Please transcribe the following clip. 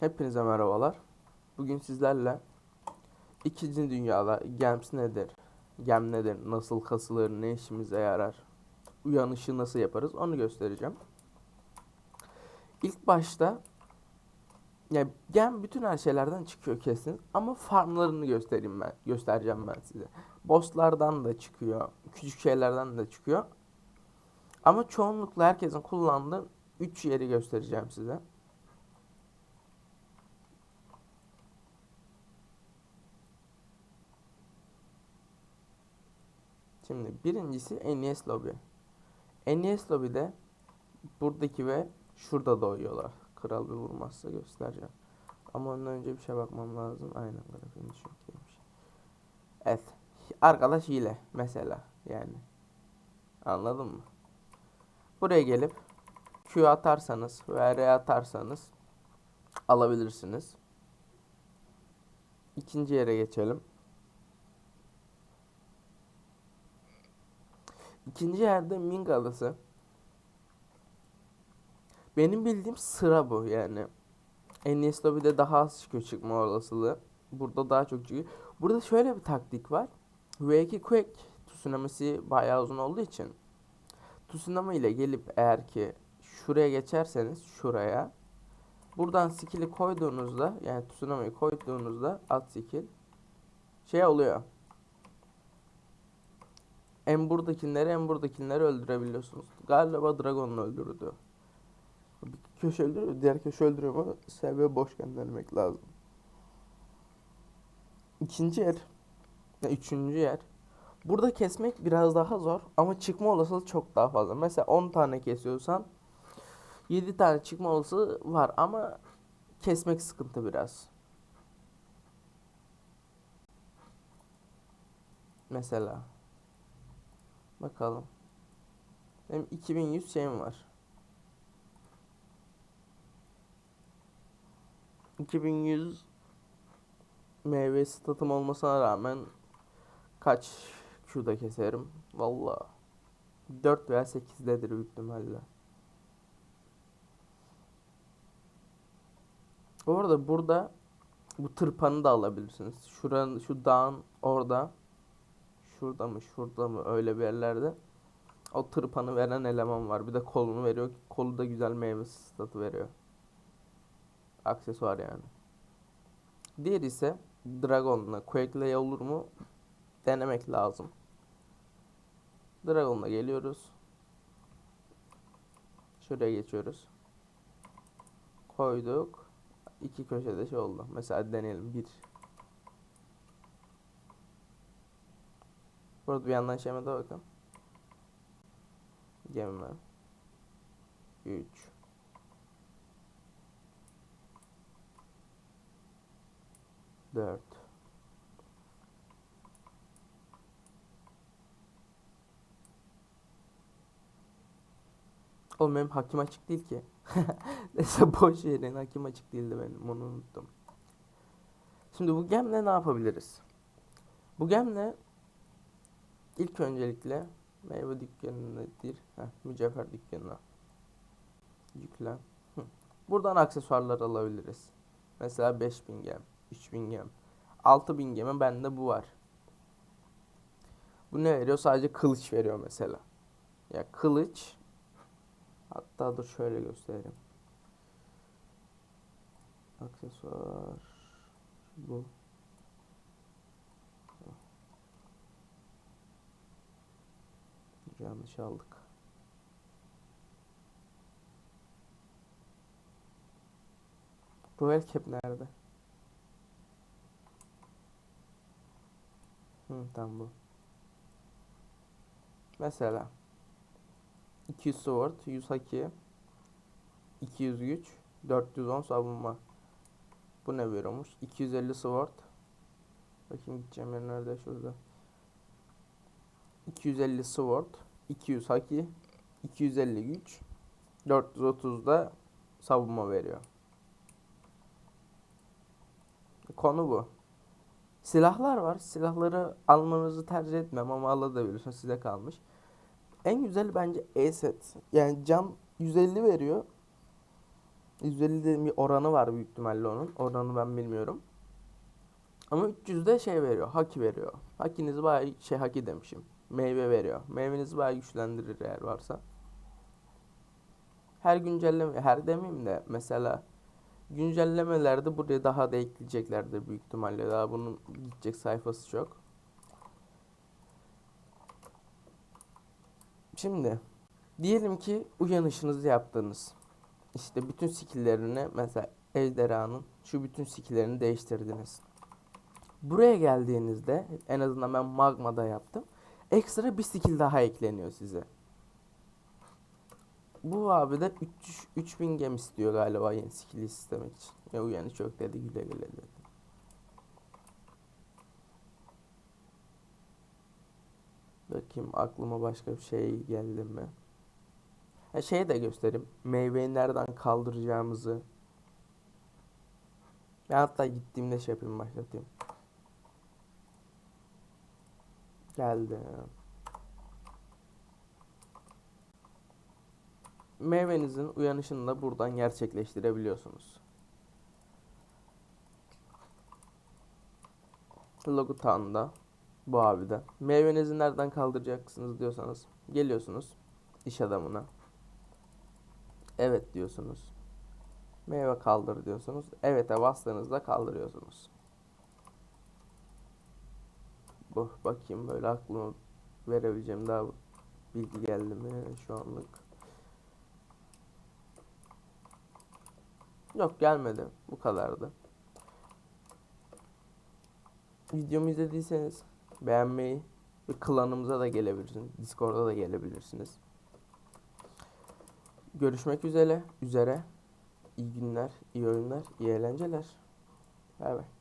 Hepinize merhabalar. Bugün sizlerle İkinci Dünyada GEMS nedir? GEM nedir? Nasıl kasılır? Ne işimize yarar? Uyanışı nasıl yaparız? Onu göstereceğim. İlk başta ya gem bütün her şeylerden çıkıyor kesin ama farmlarını göstereyim ben. Göstereceğim ben size. Bosslardan da çıkıyor. Küçük şeylerden de çıkıyor. Ama çoğunlukla herkesin kullandığı 3 yeri göstereceğim size. Şimdi birincisi NES Lobby. NES Lobby'de buradaki ve şurada doğuyorlar. Kral bir vurmazsa göstereceğim. Ama ondan önce bir şey bakmam lazım. Aynen grafiğimiz çok iyiymiş. Evet. Arkadaş hile mesela yani. Anladın mı? Buraya gelip Q atarsanız ve R atarsanız alabilirsiniz. İkinci yere geçelim. İkinci yerde Ming Adası. Benim bildiğim sıra bu yani. NES Lobby'de daha az çıkıyor çıkma olasılığı. Burada daha çok çıkıyor. Burada şöyle bir taktik var. V2 Quake tsunamisi bayağı uzun olduğu için tsunami ile gelip eğer ki şuraya geçerseniz şuraya buradan skill'i koyduğunuzda yani tsunami'yi koyduğunuzda alt skill şey oluyor. En buradakileri en buradakileri öldürebiliyorsunuz. Galiba Dragon'u öldürdü. Bir köşe öldürüyor, diğer köşe öldürüyor ama seviye boşken denemek lazım. İkinci yer, ya üçüncü yer. Burada kesmek biraz daha zor ama çıkma olasılığı çok daha fazla. Mesela 10 tane kesiyorsan 7 tane çıkma olasılığı var ama kesmek sıkıntı biraz. Mesela. Bakalım. Benim 2100 şeyim var. 2100 meyve statım olmasına rağmen kaç Q'da keserim? Valla 4 veya 8'dedir büyük ihtimalle. Bu arada burada bu tırpanı da alabilirsiniz. Şuranın şu dağın orada şurada mı şurada mı öyle bir yerlerde o tırpanı veren eleman var. Bir de kolunu veriyor. Kolu da güzel meyve statı veriyor. Aksesuar yani. Diğer ise Dragon'la Quake'le olur mu denemek lazım. Dragon'la geliyoruz. Şuraya geçiyoruz. Koyduk. İki köşede şey oldu. Mesela deneyelim. Bir. Burada bir yandan şeyime de bakın. Gemime. 3 4 Oğlum benim hakim açık değil ki. Neyse boş yerin hakim açık değildi benim onu unuttum. Şimdi bu gemle ne yapabiliriz? Bu gemle ilk öncelikle meyve dükkanıdır. Heh, mücevher dükkanına yükle. Hı. Buradan aksesuarlar alabiliriz. Mesela 5000 gem, 3000 gem, 6000 geme bende bu var. Bu ne veriyor? Sadece kılıç veriyor mesela. Ya kılıç hatta dur şöyle göstereyim. Aksesuar bu. Yanlış aldık. Royal Cap nerede? Hı, tamam bu. Mesela 200 sword, 100 haki, 200 güç, 410 savunma. Bu ne veriyormuş? 250 sword. Bakayım gideceğim yer nerede? Şurada. 250 sword, 200 haki, 250 güç, 430 da savunma veriyor. Konu bu. Silahlar var. Silahları almanızı tercih etmem ama alabilirsiniz. Size kalmış. En güzeli bence E-set. Yani can 150 veriyor. 150'de bir oranı var büyük ihtimalle onun. Oranı ben bilmiyorum. Ama 300'de şey veriyor. Haki veriyor. Hakinizi bayağı şey haki demişim. Meyve veriyor. Meyvenizi bayağı güçlendirir eğer varsa. Her güncelleme, her demeyeyim de mesela güncellemelerde buraya daha da ekleyeceklerdir büyük ihtimalle. Daha bunun gidecek sayfası çok. Şimdi diyelim ki uyanışınızı yaptınız. İşte bütün skill'lerini mesela ejderhanın şu bütün skill'lerini değiştirdiniz. Buraya geldiğinizde en azından ben magmada yaptım. Ekstra bir skill daha ekleniyor size. Bu abi de 300 3000 gem istiyor galiba yeni skill'i istemek için. Ya uyanış çok dedi güle güle dedi. Bakayım aklıma başka bir şey geldi mi? Ha şey de göstereyim. Meyveyi nereden kaldıracağımızı. Ben hatta gittiğimde şey yapayım başlatayım. Geldi. Meyvenizin uyanışını da buradan gerçekleştirebiliyorsunuz. Logutan'da bu abide. Meyvenizi nereden kaldıracaksınız diyorsanız geliyorsunuz iş adamına. Evet diyorsunuz. Meyve kaldır diyorsunuz. Evet'e bastığınızda kaldırıyorsunuz. Bu bakayım böyle aklıma verebileceğim daha bilgi geldi mi şu anlık. Yok gelmedi. Bu kadardı. Videomu izlediyseniz beğenmeyi ve klanımıza da gelebilirsiniz. Discord'a da gelebilirsiniz. Görüşmek üzere. Üzere. İyi günler, iyi oyunlar, iyi eğlenceler. Bay bay.